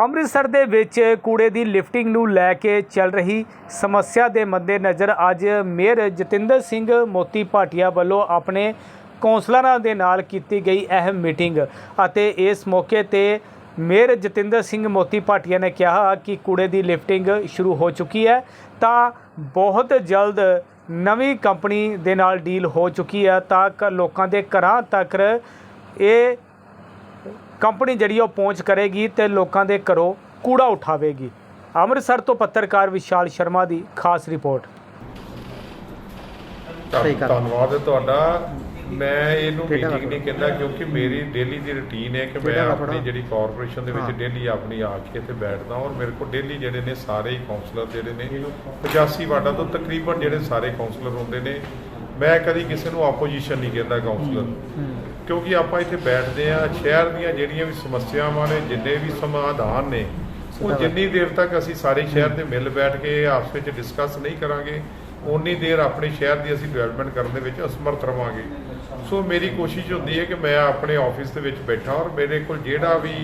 ਅੰਮ੍ਰਿਤਸਰ ਦੇ ਵਿੱਚ ਕੂੜੇ ਦੀ ਲਿਫਟਿੰਗ ਨੂੰ ਲੈ ਕੇ ਚੱਲ ਰਹੀ ਸਮੱਸਿਆ ਦੇ ਮੱਦੇਨਜ਼ਰ ਅੱਜ ਮੇਅਰ ਜਤਿੰਦਰ ਸਿੰਘ ਮੋਤੀ ਭਾਟੀਆ ਵੱਲੋਂ ਆਪਣੇ ਕੌਂਸਲਰਾਂ ਦੇ ਨਾਲ ਕੀਤੀ ਗਈ ਅਹਿਮ ਮੀਟਿੰਗ ਅਤੇ ਇਸ ਮੌਕੇ ਤੇ ਮੇਅਰ ਜਤਿੰਦਰ ਸਿੰਘ ਮੋਤੀ ਭਾਟੀਆ ਨੇ ਕਿਹਾ ਕਿ ਕੂੜੇ ਦੀ ਲਿਫਟਿੰਗ ਸ਼ੁਰੂ ਹੋ ਚੁੱਕੀ ਹੈ ਤਾਂ ਬਹੁਤ ਜਲਦ ਨਵੀਂ ਕੰਪਨੀ ਦੇ ਨਾਲ ਡੀਲ ਹੋ ਚੁੱਕੀ ਹੈ ਤਾਂ ਕ- ਲੋਕਾਂ ਦੇ ਘਰਾਂ ਤੱਕ ਇਹ ਕੰਪਨੀ ਜਿਹੜੀ ਉਹ ਪਹੁੰਚ ਕਰੇਗੀ ਤੇ ਲੋਕਾਂ ਦੇ ਘਰੋਂ ਕੂੜਾ ਉਠਾਵੇਗੀ। ਅੰਮ੍ਰਿਤਸਰ ਤੋਂ ਪੱਤਰਕਾਰ ਵਿਸ਼ਾਲ ਸ਼ਰਮਾ ਦੀ ਖਾਸ ਰਿਪੋਰਟ। ਧੰਨਵਾਦ ਤੁਹਾਡਾ। ਮੈਂ ਇਹਨੂੰ ਮੀਟਿੰਗ ਨਹੀਂ ਕਹਿੰਦਾ ਕਿਉਂਕਿ ਮੇਰੀ ਡੇਲੀ ਦੀ ਰੁਟੀਨ ਹੈ ਕਿ ਮੈਂ ਆਪਣੀ। ਜਿਹੜੀ ਕਾਰਪੋਰੇਸ਼ਨ ਦੇ। ਵਿੱਚ ਡੇਲੀ ਆਪਣੀ ਆ ਕੇ ਇੱਥੇ ਬੈਠਦਾ ਔਰ ਮੇਰੇ ਕੋਲ ਡੇਲੀ ਜਿਹੜੇ ਨੇ ਸਾਰੇ ਹੀ ਕਾਉਂਸਲਰ ਜਿਹੜੇ ਨੇ 85 ਵਾਰਡਾਂ ਤੋਂ ਤਕਰੀਬਨ ਜਿਹੜੇ ਸਾਰੇ ਕਾਉਂਸਲਰ ਹੁੰਦੇ ਨੇ ਮੈਂ ਕਦੀ ਕਿਸੇ ਨੂੰ ਆਪੋਜੀਸ਼ਨ ਨਹੀਂ ਕਹਿੰਦਾ ਕਾਉਂਸਲਰ ਕਿਉਂਕਿ ਆਪਾਂ ਇੱਥੇ ਬੈਠਦੇ ਆ ਸ਼ਹਿਰ ਦੀਆਂ ਜਿਹੜੀਆਂ ਵੀ ਸਮੱਸਿਆਵਾਂ ਨੇ ਜਿੰਨੇ ਵੀ ਸਮਾਧਾਨ ਨੇ ਉਹ ਜਿੰਨੀ ਦੇਰ ਤੱਕ ਅਸੀਂ ਸਾਰੇ ਸ਼ਹਿਰ ਦੇ ਮਿਲ ਬੈਠ ਕੇ ਆਪਸ ਵਿੱਚ ਡਿਸਕਸ ਨਹੀਂ ਕਰਾਂਗੇ ਉਨੀ ਦੇਰ ਆਪਣੇ ਸ਼ਹਿਰ ਦੀ ਅਸੀਂ ਡਿਵੈਲਪਮੈਂਟ ਕਰਨ ਦੇ ਵਿੱਚ ਅਸਮਰਥ ਰਵਾਂਗੇ। ਸੋ ਮੇਰੀ ਕੋਸ਼ਿਸ਼ ਹੁੰਦੀ ਹੈ ਕਿ ਮੈਂ ਆਪਣੇ ਆਫਿਸ ਦੇ ਵਿੱਚ ਬੈਠਾ ਔਰ ਮੇਰੇ ਕੋਲ ਜਿਹੜਾ ਵੀ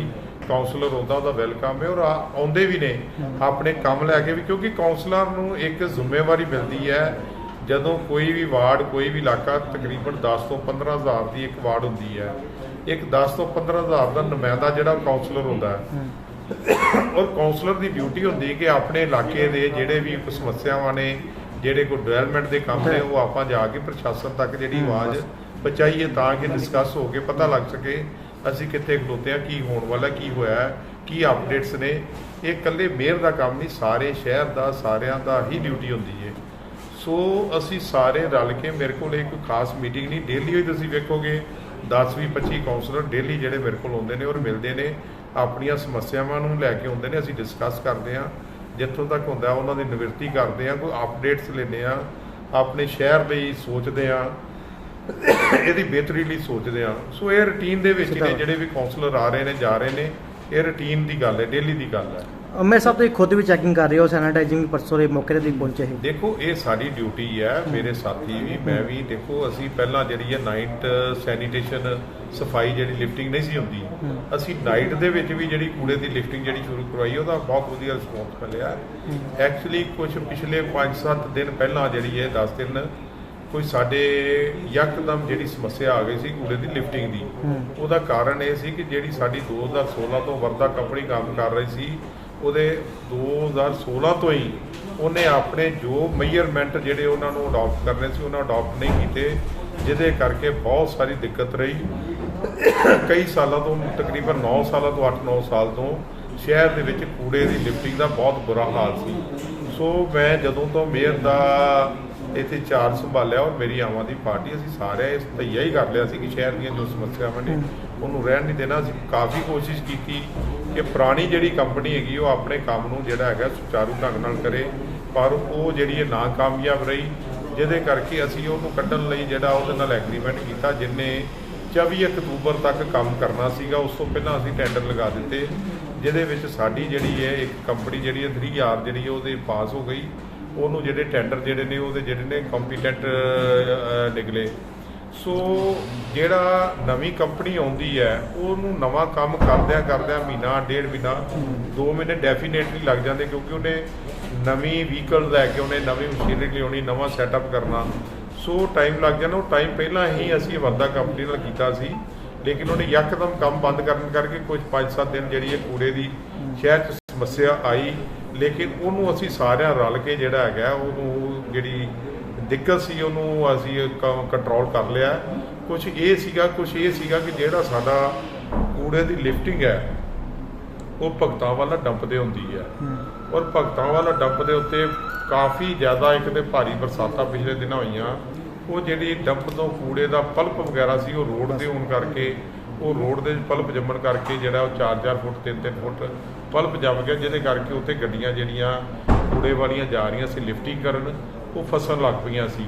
ਕਾਉਂਸਲਰ ਹੁੰਦਾ, ਉਹਦਾ ਵੈਲਕਮ ਹੈ ਔਰ ਆਉਂਦੇ ਵੀ ਨੇ, ਆਪਣੇ ਕੰਮ ਲੈ ਕੇ ਵੀ, ਕਿਉਂਕਿ ਕਾਉਂਸਲਰ ਨੂੰ ਇੱਕ ਜ਼ਿੰਮੇਵਾਰੀ ਮਿਲਦੀ ਹੈ, ਜਦੋਂ ਕੋਈ ਵੀ ਵਾਰਡ, ਕੋਈ ਵੀ ਇਲਾਕਾ ਤਕਰੀਬਨ 10 ਤੋਂ 15 ਹਜ਼ਾਰ ਦੀ ਇੱਕ ਵਾਰਡ ਹੁੰਦੀ ਹੈ, ਇੱਕ 10 ਤੋਂ 15 ਦਾ ਨੁਮਾਇੰਦਾ ਜਿਹੜਾ ਕਾਉਂਸਲਰ ਹੁੰਦਾ ਹੈ। ਔਰ ਕਾਉਂਸਲਰ ਦੀ ਡਿਊਟੀ ਹੁੰਦੀ ਹੈ ਕਿ ਆਪਣੇ ਇਲਾਕੇ ਦੇ ਜਿਹੜੇ ਵੀ ਸਮੱਸਿਆਵਾਂ ਨੇ, ਜਿਹੜੇ ਕੋਈ ਡਿਵੈਲਪਮੈਂਟ ਦੇ ਕੰਮ ਨੇ, ਉਹ ਆਪਾਂ ਜਾ ਕੇ ਪ੍ਰਸ਼ਾਸਨ ਤੱਕ ਜਿਹੜੀ ਆਵਾਜ਼ ਪਹੁੰਚਾਈਏ ਤਾਂ ਕਿ ਡਿਸਕਸ ਹੋ ਕੇ ਪਤਾ ਲੱਗ ਸਕੇ ਅਸੀਂ ਕਿੱਥੇ ਖਲੋਤੇ ਆ ਕੀ ਹੋਣ ਵਾਲਾ ਕੀ ਹੋਇਆ ਕੀ ਅਪਡੇਟਸ ਨੇ। ਇਹ ਇਕੱਲੇ ਮੇਅਰ ਦਾ ਕੰਮ ਨਹੀਂ, ਸਾਰੇ ਸ਼ਹਿਰ ਦਾ, ਸਾਰਿਆਂ ਦਾ ਹੀ ਡਿਊਟੀ ਹੁੰਦੀ ਹੈ। ਸੋ ਅਸੀਂ ਸਾਰੇ ਰਲ ਕੇ ਮੇਰੇ ਕੋਲ ਇੱਕ ਖਾਸ ਮੀਟਿੰਗ ਨਹੀਂ ਡੇਲੀ ਹੋਈ ਤੁਸੀਂ ਵੇਖੋਗੇ। 10 20 25 ਕਾਉਂਸਲਰ ਡੇਲੀ ਜਿਹੜੇ ਮੇਰੇ ਕੋਲ ਆਉਂਦੇ ਨੇ ਔਰ ਮਿਲਦੇ ਨੇ। ਆਪਣੀਆਂ ਸਮੱਸਿਆਵਾਂ ਨੂੰ ਲੈ ਕੇ ਆਉਂਦੇ ਨੇ, ਅਸੀਂ ਡਿਸਕਸ ਕਰਦੇ ਹਾਂ। ਜਿੱਥੋਂ ਤੱਕ ਹੁੰਦਾ, ਉਹਨਾਂ ਦੀ ਨਿਵਰਤੀ ਕਰਦੇ ਹਾਂ, ਕੋਈ ਅਪਡੇਟਸ ਲੈਂਦੇ ਹਾਂ। ਆਪਣੇ ਸ਼ਹਿਰ ਲਈ ਸੋਚਦੇ ਹਾਂ। ਇਹਦੀ ਬਿਹਤਰੀ ਲਈ ਸੋਚਦੇ ਹਾਂ ਸੋ ਇਹ ਰੁਟੀਨ ਦੇ ਵਿੱਚ ਹੀ ਨੇ ਜਿਹੜੇ ਵੀ ਕਾਉਂਸਲਰ ਆ ਰਹੇ ਨੇ ਜਾ ਰਹੇ ਨੇ ਇਹ ਰੁਟੀਨ ਦੀ ਗੱਲ ਹੈ ਡੇਲੀ ਦੀ ਗੱਲ ਹੈ। ਮੈਂ ਸਭ ਤੋਂ ਖੁਦ ਵੀ ਚੈਕਿੰਗ ਕਰ ਰਹੀ ਹਾਂ ਸੈਨੀਟਾਈਜ਼ਿੰਗ ਵੀ ਪਰਸੋਂ ਦੇ ਮੌਕੇ ਤੇ ਪਹੁੰਚੇ ਸੀ ਦੇਖੋ ਇਹ ਸਾਡੀ ਡਿਊਟੀ ਹੈ ਮੇਰੇ ਸਾਥੀ ਵੀ ਮੈਂ ਵੀ ਦੇਖੋ ਅਸੀਂ ਪਹਿਲਾਂ ਜਿਹੜੀ ਹੈ ਨਾਈਟ ਸੈਨੀਟੇਸ਼ਨ ਸਫ਼ਾਈ ਜਿਹੜੀ ਲਿਫਟਿੰਗ ਨਹੀਂ ਸੀ ਹੁੰਦੀ ਅਸੀਂ ਨਾਈਟ ਦੇ ਵਿੱਚ ਵੀ ਜਿਹੜੀ ਕੂੜੇ ਦੀ ਲਿਫਟਿੰਗ ਜਿਹੜੀ ਸ਼ੁਰੂ ਕਰਵਾਈ ਉਹਦਾ ਬਹੁਤ ਵਧੀਆ ਰਿਸਪੌਂਸ ਮਿਲਿਆ। ਐਕਚੁਅਲੀ ਕੁਝ ਪਿਛਲੇ 5-7 ਦਿਨ ਪਹਿਲਾਂ ਜਿਹੜੀ ਹੈ 10 ਦਿਨ ਕੋਈ ਸਾਡੇ ਯਕਦਮ ਜਿਹੜੀ ਸਮੱਸਿਆ ਆ ਗਈ ਸੀ ਕੂੜੇ ਦੀ ਲਿਫਟਿੰਗ ਦੀ ਉਹਦਾ ਕਾਰਨ ਇਹ ਸੀ ਕਿ ਜਿਹੜੀ ਸਾਡੀ 2016 ਤੋਂ ਵਰਦਾ ਕੰਪਨੀ ਕੰਮ ਕਰ ਰਹੀ ਸੀ ਉਹਦੇ 2016 ਤੋਂ ਹੀ ਉਹਨੇ ਆਪਣੇ ਜੋ ਮੇਜਰਮੈਂਟ ਜਿਹੜੇ ਉਹਨਾਂ ਨੂੰ ਅਡਾਪਟ ਕਰਨੇ ਸੀ ਉਹਨਾਂ ਅਡਾਪਟ ਨਹੀਂ ਕੀਤੇ ਜਿਹਦੇ ਕਰਕੇ ਬਹੁਤ ਸਾਰੀ ਦਿੱਕਤ ਰਹੀ। ਕਈ ਸਾਲਾਂ ਤੋਂ ਤਕਰੀਬਨ 9 ਸਾਲਾਂ ਤੋਂ 8-9 ਸਾਲ ਤੋਂ ਸ਼ਹਿਰ ਦੇ ਵਿੱਚ ਕੂੜੇ ਦੀ ਲਿਫਟਿੰਗ ਦਾ ਬਹੁਤ ਬੁਰਾ ਹਾਲ ਸੀ। ਸੋ ਮੈਂ ਜਦੋਂ ਤੋਂ ਮੇਅਰ ਦਾ ਇੱਥੇ ਚਾਰ ਸੰਭਾਲਿਆ ਔਰ ਮੇਰੀ ਆਮ ਆਦਮੀ ਪਾਰਟੀ, ਅਸੀਂ ਸਾਰੇ ਇਸ ਤਈਆ ਹੀ ਕਰ ਲਿਆ ਸੀ ਕਿ ਸ਼ਹਿਰ ਦੀਆਂ ਜੋ ਸਮੱਸਿਆਵਾਂ ਨੇ ਉਹਨੂੰ ਰਹਿਣ ਨਹੀਂ ਦੇਣਾ। ਅਸੀਂ ਕਾਫੀ ਕੋਸ਼ਿਸ਼ ਕੀਤੀ ਕਿ ਪੁਰਾਣੀ ਜਿਹੜੀ ਕੰਪਨੀ ਹੈਗੀ, ਉਹ ਆਪਣੇ ਕੰਮ ਨੂੰ ਜਿਹੜਾ ਹੈਗਾ ਸੁਚਾਰੂ ਢੰਗ ਨਾਲ ਕਰੇ, ਪਰ ਉਹ ਜਿਹੜੀ ਹੈ ਨਾ ਕਾਮਯਾਬ ਰਹੀ, ਜਿਹਦੇ ਕਰਕੇ ਅਸੀਂ ਉਹਨੂੰ ਕੱਢਣ ਲਈ ਜਿਹੜਾ ਉਹਦੇ ਨਾਲ ਐਗਰੀਮੈਂਟ ਕੀਤਾ, ਜਿੰਨੇ 24 ਅਕਤੂਬਰ ਤੱਕ ਕੰਮ ਕਰਨਾ ਸੀਗਾ, ਉਸ ਤੋਂ ਪਹਿਲਾਂ ਅਸੀਂ ਟੈਂਡਰ ਲਗਾ ਦਿੱਤੇ, ਜਿਹਦੇ ਵਿੱਚ ਸਾਡੀ ਜਿਹੜੀ ਹੈ ਇੱਕ ਕੰਪਨੀ ਜਿਹੜੀ ਹੈ 3000 ਜਿਹੜੀ ਉਹਦੇ ਪਾਸ ਹੋ ਗਈ। ਉਹਨੂੰ ਜਿਹੜੇ ਟੈਂਡਰ ਜਿਹੜੇ ਨੇ, ਉਹਦੇ ਜਿਹੜੇ ਨੇ ਕੰਪੀਟੈਂਟ ਨਿਕਲੇ। ਸੋ ਜਿਹੜਾ ਨਵੀਂ ਕੰਪਨੀ ਆਉਂਦੀ ਹੈ, ਉਹਨੂੰ ਨਵਾਂ ਕੰਮ ਕਰਦਿਆਂ ਕਰਦਿਆਂ ਮਹੀਨਾ, ਡੇਢ ਮਹੀਨਾ 2 ਮਹੀਨੇ ਡੈਫੀਨੇਟਲੀ ਲੱਗ ਜਾਂਦੇ ਕਿਉਂਕਿ ਉਹਨੇ ਨਵੀਂ ਵਹੀਕਲ ਲੈ ਕੇ ਉਹਨੇ ਨਵੀਂ ਮਸ਼ੀਨਰੀ ਲਿਆਉਣੀ, ਨਵਾਂ ਸੈਟਅਪ ਕਰਨਾ। ਸੋ ਟਾਈਮ ਲੱਗ ਜਾਂਦਾ। ਉਹ ਟਾਈਮ ਪਹਿਲਾਂ ਹੀ ਅਸੀਂ ਵਰਦਾ ਕੰਪਨੀ ਨਾਲ ਕੀਤਾ ਸੀ। ਲੇਕਿਨ ਉਹਨੇ ਯਕਦਮ ਕੰਮ ਬੰਦ ਕਰਨ ਕਰਕੇ ਕੁਝ 5-7 ਦਿਨ ਜਿਹੜੀ ਇਹ ਕੂੜੇ ਦੀ ਸ਼ਹਿਰ 'ਚ ਸਮੱਸਿਆ ਆਈ ਲੇਕਿਨ ਉਹਨੂੰ ਅਸੀਂ ਸਾਰਿਆਂ ਰਲ ਕੇ ਜਿਹੜਾ ਹੈਗਾ ਉਹਨੂੰ ਜਿਹੜੀ ਦਿੱਕਤ ਸੀ ਉਹਨੂੰ ਅਸੀਂ ਕੰਟਰੋਲ ਕਰ ਲਿਆ। ਕੁਝ ਇਹ ਸੀਗਾ ਕੁਝ ਇਹ ਸੀਗਾ ਕਿ ਜਿਹੜਾ ਸਾਡਾ ਕੂੜੇ ਦੀ ਲਿਫਟਿੰਗ ਹੈ ਉਹ ਭਗਤਾਂ ਵਾਲਾ ਡੰਪ ਦੇ ਹੁੰਦੀ ਹੈ। ਔਰ ਭਗਤਾਂ ਵਾਲਾ ਡੰਪ ਦੇ ਉੱਤੇ ਕਾਫੀ ਜ਼ਿਆਦਾ ਇੱਕ ਤੇ ਭਾਰੀ ਬਰਸਾਤਾਂ ਪਿਛਲੇ ਦਿਨਾਂ ਹੋਈਆਂ। ਉਹ ਜਿਹੜੀ ਡੰਪ ਤੋਂ ਕੂੜੇ ਦਾ ਪਲਪ ਵਗੈਰਾ ਸੀ ਉਹ ਰੋਡ ਦੇ ਹੋਣ ਕਰਕੇ ਉਹ ਰੋਡ ਦੇ ਪਲਪ ਜੰਮਣ ਕਰਕੇ ਜਿਹੜਾ ਉਹ 4-4 ਫੁੱਟ 3-3 ਫੁੱਟ ਪਲਪ ਜੰਮ ਗਿਆ, ਜਿਹਦੇ ਕਰਕੇ ਉੱਥੇ ਗੱਡੀਆਂ ਜਿਹੜੀਆਂ ਕੂੜੇ ਵਾਲੀਆਂ ਜਾ ਰਹੀਆਂ ਸੀ ਲਿਫਟਿੰਗ ਕਰਨ, ਉਹ ਫਸਣ ਲੱਗ ਪਈਆਂ ਸੀ।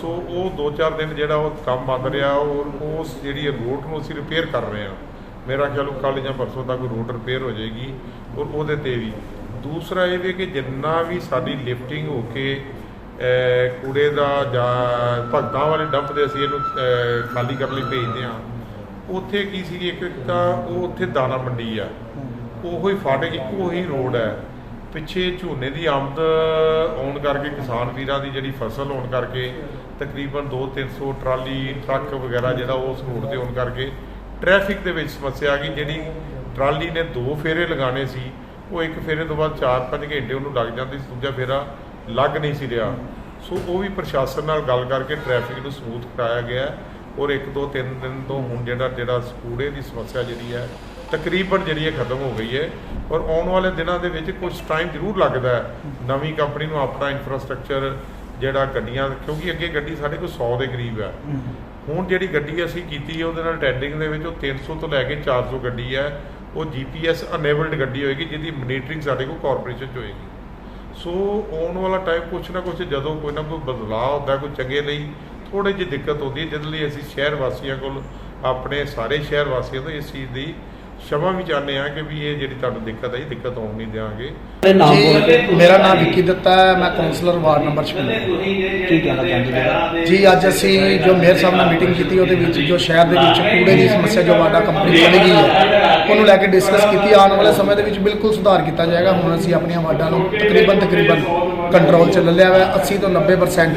ਸੋ ਉਹ 2-4 ਦਿਨ ਜਿਹੜਾ ਉਹ ਕੰਮ ਬੰਦ ਰਿਹਾ ਔਰ ਉਸ ਜਿਹੜੀ ਰੋਡ ਨੂੰ ਅਸੀਂ ਰਿਪੇਅਰ ਕਰ ਰਹੇ ਹਾਂ। ਮੇਰਾ ਖਿਆਲ ਕੱਲ ਜਾਂ ਪਰਸੋਂ ਤੱਕ ਰੋਡ ਰਿਪੇਅਰ ਹੋ ਜਾਏਗੀ, ਔਰ ਉਹਦੇ ਤੇ ਵੀ। ਦੂਸਰਾ ਇਹ ਵੀ ਕਿ ਜਿੰਨਾ ਵੀ ਸਾਡੀ ਲਿਫਟਿੰਗ ਹੋ ਕੇ ਕੂੜੇ ਦਾ ਜਾਂ ਭਗਤਾਂ ਵਾਲੇ ਡੰਪ ਦੇ ਅਸੀਂ ਇਹਨੂੰ ਖਾਲੀ ਕਰਨ ਲਈ ਭੇਜਦੇ ਹਾਂ। ਉੱਥੇ ਕੀ ਸੀ, ਇੱਕ ਇੱਕ ਤਾਂ ਉਹ ਉੱਥੇ ਦਾਣਾ ਮੰਡੀ ਆ। ਉਹੋ ਹੀ ਫਾਟਕ ਇੱਕੋ ਹੀ ਰੋਡ ਹੈ। ਪਿੱਛੇ ਝੋਨੇ ਦੀ ਆਮਦ ਆਉਣ ਕਰਕੇ, ਕਿਸਾਨ ਵੀਰਾਂ ਦੀ ਜਿਹੜੀ ਫਸਲ ਹੋਣ ਕਰਕੇ, ਤਕਰੀਬਨ 2-300 ਟਰਾਲੀ, ਟਰੱਕ ਵਗੈਰਾ ਜਿਹੜਾ ਉਸ ਰੋਡ ਤੇ ਹੋਣ ਕਰਕੇ ਟ੍ਰੈਫਿਕ ਦੇ ਵਿੱਚ ਸਮੱਸਿਆ ਆ ਗਈ। ਜਿਹੜੀ ਟਰਾਲੀ ਨੇ ਦੋ ਫੇਰੇ ਲਗਾਣੇ ਸੀ, ਉਹ ਇੱਕ ਫੇਰੇ ਤੋਂ ਬਾਅਦ 4-5 ਘੰਟੇ ਉਹਨੂੰ ਲੱਗ ਜਾਂਦੇ ਸੀ, ਦੂਜਾ ਫੇਰਾ ਲੱਗ ਨਹੀਂ ਸੀ ਰਿਹਾ। ਸੋ ਉਹ ਵੀ ਪ੍ਰਸ਼ਾਸਨ ਨਾਲ ਗੱਲ ਕਰਕੇ ਟ੍ਰੈਫਿਕ ਨੂੰ ਸਮੂਥ ਕਰਾਇਆ ਗਿਆ ਔਰ ਇੱਕ ਤੋਂ ਤਿੰਨ ਦਿਨ ਤੋਂ ਹੁਣ ਜਿਹੜਾ ਜਿਹੜਾ ਕੂੜੇ ਦੀ ਸਮੱਸਿਆ ਜਿਹੜੀ ਹੈ ਤਕਰੀਬਨ ਜਿਹੜੀ ਹੈ ਖਤਮ ਹੋ ਗਈ ਹੈ ਔਰ ਆਉਣ ਵਾਲੇ ਦਿਨਾਂ ਦੇ ਵਿੱਚ ਕੁਝ ਟਾਈਮ ਜ਼ਰੂਰ ਲੱਗਦਾ ਹੈ। ਨਵੀਂ ਕੰਪਨੀ ਨੂੰ ਆਪਣਾ ਇਨਫਰਾਸਟ੍ਰਕਚਰ ਜਿਹੜਾ ਗੱਡੀਆਂ ਕਿਉਂਕਿ ਅੱਗੇ ਗੱਡੀ ਸਾਡੇ ਕੋਲ 100 ਦੇ ਕਰੀਬ ਹੈ ਹੁਣ ਜਿਹੜੀ ਗੱਡੀ ਅਸੀਂ ਕੀਤੀ ਹੈ ਉਹਦੇ ਨਾਲ ਟੈਂਡਿੰਗ ਦੇ ਵਿੱਚ ਉਹ 300 ਤੋਂ ਲੈ ਕੇ 400 ਗੱਡੀ ਹੈ। ਉਹ ਜੀਪੀਐਸ ਅਨੇਬਲਡ ਗੱਡੀ ਹੋਏਗੀ ਜਿਹਦੀ ਮੋਨੀਟਰਿੰਗ ਸਾਡੇ ਕੋਲ ਕਾਰਪੋਰੇਸ਼ਨ 'ਚ ਹੋਏਗੀ। ਸੋ ਆਉਣ ਵਾਲਾ ਟਾਈਮ ਕੁਛ ਨਾ ਕੁਛ ਜਦੋਂ ਕੋਈ ਨਾ ਕੋਈ ਬਦਲਾਅ ਹੁੰਦਾ ਕੋਈ ਚੰਗੇ ਲਈ ਥੋੜੀ ਜਿਹੀ ਦਿੱਕਤ ਹੁੰਦੀ ਹੈ ਜਿਹਦੇ ਲਈ ਅਸੀਂ ਸ਼ਹਿਰ ਵਾਸੀਆਂ ਕੋਲ ਆਪਣੇ ਸਾਰੇ ਸ਼ਹਿਰ ਵਾਸੀਆਂ ਤੋਂ ਇਸ ਚੀਜ਼ ਦੀ ਸ਼ਮਾ ਵੀ ਚਾਹੁੰਦੇ ਹਾਂ ਕਿ ਵੀ ਇਹ ਜਿਹੜੀ ਤੁਹਾਨੂੰ ਦਿੱਕਤ ਆਈ ਦਿੱਕਤ ਆਉਣ ਨਹੀਂ ਦਿਆਂਗੇ। ਜੀ ਮੇਰਾ ਨਾਮ ਵਿੱਕੀ ਦਿੱਤਾ ਹੈ ਮੈਂ ਕਾਉਂਸਲਰ ਵਾਰਡ ਨੰਬਰ 6 ਕੀ ਕਹਿਣਾ ਚਾਹੁੰਦੇ ਜੀ ਜੀ ਅੱਜ ਅਸੀਂ ਜੋ ਮੇਅਰ ਸਾਹਿਬ ਨਾਲ ਮੀਟਿੰਗ ਕੀਤੀ ਉਹਦੇ ਵਿੱਚ ਜੋ ਸ਼ਹਿਰ ਦੇ ਵਿੱਚ ਕੂੜੇ ਦੀ ਸਮੱਸਿਆ ਜੋ ਵਾਡਾ ਕੰਪਨੀ ਚਲੀ ਗਈ ਹੈ ਉਹਨੂੰ ਲੈ ਕੇ ਡਿਸਕਸ ਕੀਤੀ। ਆਉਣ ਵਾਲੇ ਸਮੇਂ ਦੇ ਵਿੱਚ ਬਿਲਕੁਲ ਸੁਧਾਰ ਕੀਤਾ ਜਾਏਗਾ। ਹੁਣ ਅਸੀਂ ਆਪਣੀਆਂ ਵਾਰਡਾਂ ਨੂੰ ਤਕਰੀਬਨ ਤਕਰੀਬਨ ਕੰਟਰੋਲ 'ਚ ਲੈ ਲਿਆ ਹੈ 80 ਤੋਂ 90%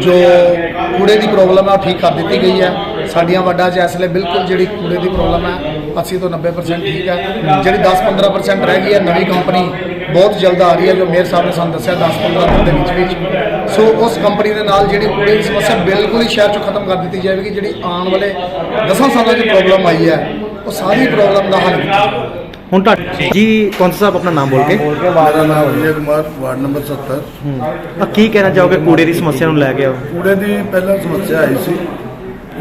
ਜੋ ਕੂੜੇ ਦੀ ਪ੍ਰੋਬਲਮ ਹੈ ਉਹ ਠੀਕ ਕਰ ਦਿੱਤੀ ਗਈ ਹੈ। ਸਾਡੀਆਂ ਵਾਰਡਾਂ 'ਚ ਇਸ ਵੇਲੇ ਬਿਲਕੁਲ ਜਿਹੜੀ ਕੂੜੇ ਦੀ ਪ੍ਰੋਬਲਮ ਹੈ 80 ਤੋਂ 90% ਠੀਕ ਹੈ ਜਿਹੜੀ 10-15% ਰਹਿ ਗਈ ਹੈ ਨਵੀਂ ਕੰਪਨੀ ਬਹੁਤ ਜਲਦ ਆ ਰਹੀ ਹੈ ਜੋ ਮੇਅਰ ਸਾਹਿਬ ਨੇ ਸਾਨੂੰ ਦੱਸਿਆ 10-15 ਦਿਨ ਦੇ ਵਿੱਚ ਵਿੱਚ। ਸੋ ਉਸ ਕੰਪਨੀ ਦੇ ਨਾਲ ਜਿਹੜੀ ਕੂੜੇ ਦੀ ਸਮੱਸਿਆ ਬਿਲਕੁਲ ਹੀ ਸ਼ਹਿਰ ਚੋਂ ਖਤਮ ਕਰ ਦਿੱਤੀ ਜਾਵੇਗੀ ਜਿਹੜੀ ਆਉਣ ਵਾਲੇ 10 ਸਾਲਾਂ 'ਚ ਪ੍ਰੋਬਲਮ ਆਈ ਹੈ ਉਹ ਸਾਰੀ ਪ੍ਰੋਬਲਮ ਦਾ ਹੱਲ। ਹੁਣ ਤੁਹਾਡੇ ਜੀ ਕੌਂਸਲ ਸਾਹਿਬ ਆਪਣਾ ਨਾਮ ਬੋਲ ਕੇ। ਮੇਰਾ ਨਾਮ ਵਿਜੇ ਕੁਮਾਰ ਵਾਰਡ ਨੰਬਰ 70 ਆ ਕੀ ਕਹਿਣਾ ਚਾਹੋਗੇ ਕੂੜੇ ਦੀ ਸਮੱਸਿਆ ਨੂੰ ਲੈ ਕੇ ਆਓ? ਕੂੜੇ ਦੀ ਪਹਿਲਾਂ ਸਮੱਸਿਆ ਆਈ ਸੀ।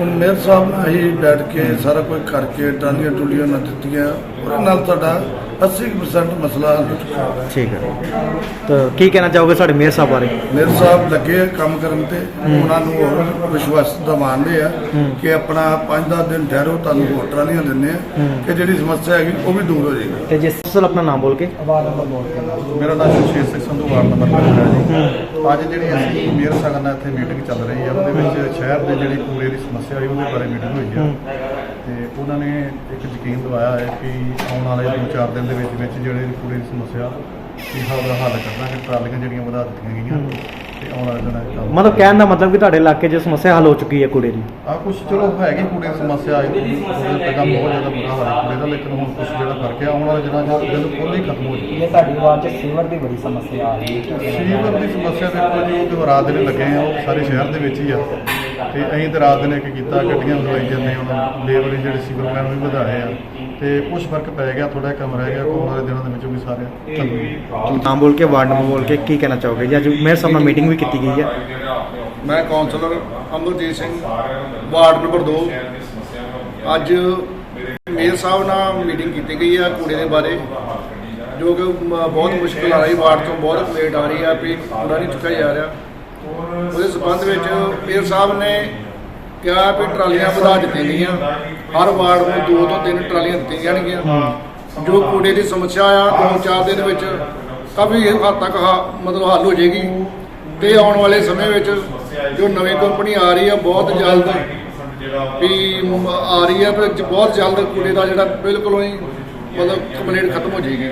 ਹੁਣ ਮੇਅਰ ਸਾਹਿਬ ਨਾਲ ਹੀ ਬੈਠ ਕੇ ਸਾਰਾ ਕੁਝ ਕਰਕੇ ਟਾਲੀਆਂ ਟੁਲੀਆਂ ਨਾਲ ਦਿੱਤੀਆਂ। ਉਹਦੇ ਨਾਲ ਤੁਹਾਡਾ 80% ਮਸਲਾ ਹੱਲ ਹੋ ਚੁੱਕਾ। ਹੈ ਠੀਕ ਹੈ। ਤਾਂ ਕੀ ਕਹਿਣਾ ਚਾਹੋਗੇ ਸਾਡੇ ਮੇਅਰ ਸਾਹਿਬ ਬਾਰੇ? ਮੇਅਰ ਸਾਹਿਬ ਲੱਗੇ ਆ ਕੰਮ ਕਰਨ ਤੇ। ਉਹਨਾਂ ਨੂੰ ਹੋਰ ਵਿਸ਼ਵਾਸ ਦਿਵਾਉਂਦੇ ਆ ਕਿ ਆਪਣਾ 5-10 ਦਿਨ ਠਹਿਰੋ ਤੁਹਾਨੂੰ ਹੋਰ ਟਰਾਲੀਆਂ ਦਿੰਦੇ ਆ। ਕਿ ਜਿਹੜੀ ਸਮੱਸਿਆ ਹੈਗੀ ਉਹ ਵੀ ਦੂਰ ਹੋ ਜਾਏਗੀ। ਤੇ ਜਿਸ ਕੌਂਸਲ ਆਪਣਾ ਨਾਮ ਬੋਲ ਕੇ। ਮੇਰਾ ਨਾਮ ਸ਼ਮਸ਼ੇਰ ਸਿੰਘ ਸੰਧੂ ਵਾਰਡ ਨੰਬਰ 5 ਹੈ। ਜੀ ਅੱਜ ਜਿਹੜੀ ਅਸੀਂ ਮੇਅਰ ਸਾਹਿਬ ਨਾਲ ਇੱਥੇ ਮੀਟਿੰਗ ਚੱਲ ਰਹੀ ਹੈ ਉਹਦੇ ਵਿੱਚ ਸ਼ਹਿਰ ਦੇ ਜਿਹੜੀ ਕੂੜੇ ਦੀ ਸਮੱਸਿਆ ਹੋਈ ਉਹਦੇ ਬਾਰੇ ਮੀਟਿੰਗ ਹੋਈ ਹੈ। ਤੇ ਉਹਨਾਂ ਨੇ ਇੱਕ ਯਕੀਨ ਦਿਵਾਇਆ ਹੈ ਕਿ ਆਉਣ ਵਾਲੇ 2-4 ਦਿਨ ਦੇ ਵਿੱਚ ਵਿੱਚ ਜਿਹੜੇ ਕੂੜੇ ਦੀ ਸਮੱਸਿਆ ਕੀ ਹੱਲ ਦਾ ਹੱਲ ਕਰਨਾ ਟਰਾਲੀਆਂ ਜਿਹੜੀਆਂ ਵਧਾ ਦਿੱਤੀਆਂ ਗਈਆਂ ਤੇ ਆਉਣ ਵਾਲੇ ਦਿਨਾਂ ਵਿੱਚ ਕੰਮ ਮਤਲਬ ਕਹਿਣ ਦਾ ਮਤਲਬ ਕਿ ਤੁਹਾਡੇ ਇਲਾਕੇ 'ਚ ਸਮੱਸਿਆ ਹੱਲ ਹੋ ਚੁੱਕੀ ਹੈ ਕੂੜੇ ਦੀ? ਆ ਕੁਝ ਚਲੋ ਹੈਗੀ ਕੂੜੇ ਦੀ ਸਮੱਸਿਆ ਹੈ ਉਹਦੇ ਪਹਿਲਾਂ ਬਹੁਤ ਜ਼ਿਆਦਾ ਬੁਰਾ ਹਾਲ ਹੈ ਕੂੜੇ ਦਾ ਲੇਕਿਨ ਹੁਣ ਕੁਝ ਜਿਹੜਾ ਫ਼ਰਕ ਹੈ ਆਉਣ ਵਾਲੇ ਦਿਨਾਂ 'ਚ ਬਿਲਕੁਲ ਹੀ ਖਤਮ ਹੋ ਜਾਏਗਾ ਇਹ ਤੁਹਾਡੀ ਆਵਾਜ਼ 'ਚ ਸੀਵਰ ਦੀ ਬੜੀ ਸਮੱਸਿਆ ਆ ਰਹੀ ਹੈ। ਸੀਵਰ ਦੀ ਸਮੱਸਿਆ ਦੇਖੋ ਜੀ ਉਹ ਤੇ ਰਾਤ ਦਿਨ ਲੱਗੇ ਆ ਉਹ ਸਾਰੇ ਸ਼ਹਿਰ ਦੇ ਵਿੱਚ ਹੀ ਆ। ਤੇ ਅਸੀਂ ਤੇ ਰਾਤ ਦਿਨ ਇੱਕ ਕੀਤਾ ਗੱਡੀਆਂ ਲਗਾਈ ਜਾਂਦੇ ਹੁਣ ਲੇਬਰ ਜਿਹੜੇ ਸੀਵਰ ਮੈਨ ਵੀ ਵਧਾਏ ਆ। ਤੇ ਕੁਝ ਫ਼ਰਕ ਪੈ ਗਿਆ ਥੋੜਾ ਕੰਮ ਰਹਿ ਗਿਆ ਆਉਣ ਵਾਲੇ ਦਿਨਾਂ ਦੇ ਵਿੱਚ ਵੀ ਸਾਰੇ। ਨਾਮ ਬੋਲ ਕੇ ਵਾਰਡ ਨੰਬਰ ਬੋਲ ਕੇ ਕੀ ਕਹਿਣਾ ਚਾਹੋਗੇ? ਜੀ ਅੱਜ ਮੇਅਰ ਸਾਹਿਬ ਨਾਲ ਮੀਟਿੰਗ ਵੀ ਕੀਤੀ ਗਈ ਹੈ। ਮੈਂ councillor Amarjit Singh ward number 2 ਅੱਜ ਮੇਅਰ ਸਾਹਿਬ ਨਾਲ ਮੀਟਿੰਗ ਕੀਤੀ ਗਈ ਹੈ ਕੂੜੇ ਦੇ ਬਾਰੇ ਜੋ ਕਿ ਬਹੁਤ ਮੁਸ਼ਕਲ ਆ ਰਹੀ ਵਾਰਡ ਤੋਂ ਬਹੁਤ ਕੰਪਲੇਂਟ ਆ ਰਹੀ ਹੈ ਵੀ ਕੂੜਾ ਨਹੀਂ ਚੁੱਕਿਆ ਜਾ ਰਿਹਾ। ਉਹਦੇ ਸਬੰਧ ਵਿੱਚ ਮੇਅਰ ਸਾਹਿਬ ਨੇ ਕਿਹਾ ਵੀ ਟਰਾਲੀਆਂ ਵਧਾ ਦਿੱਤੀਆਂ ਗਈਆਂ। ਹਰ ਵਾਰਡ ਨੂੰ ਦੋ ਤੋਂ ਤਿੰਨ ਟਰਾਲੀਆਂ ਦਿੱਤੀਆਂ ਜਾਣਗੀਆਂ। ਜੋ ਕੂੜੇ ਦੀ ਸਮੱਸਿਆ ਆ ਦੋ ਚਾਰ ਦਿਨ ਵਿੱਚ ਕਾਫੀ ਹੱਦ ਤੱਕ ਮਤਲਬ ਹੱਲ ਹੋ ਜਾਏਗੀ। ਤੇ ਆਉਣ ਵਾਲੇ ਸਮੇਂ ਵਿੱਚ ਜੋ ਨਵੀਂ ਕੰਪਨੀ ਆ ਰਹੀ ਹੈ ਬਹੁਤ ਜਲਦ ਵੀ ਆ ਰਹੀ ਜ- ਬਹੁਤ ਜਲਦ ਕੂੜੇ ਦਾ ਜਿਹੜਾ ਬਿਲਕੁਲ ਹੀ ਮਤਲਬ ਕੰਪਲੇਂਟ ਖਤਮ ਹੋ ਜਾਏਗੀ।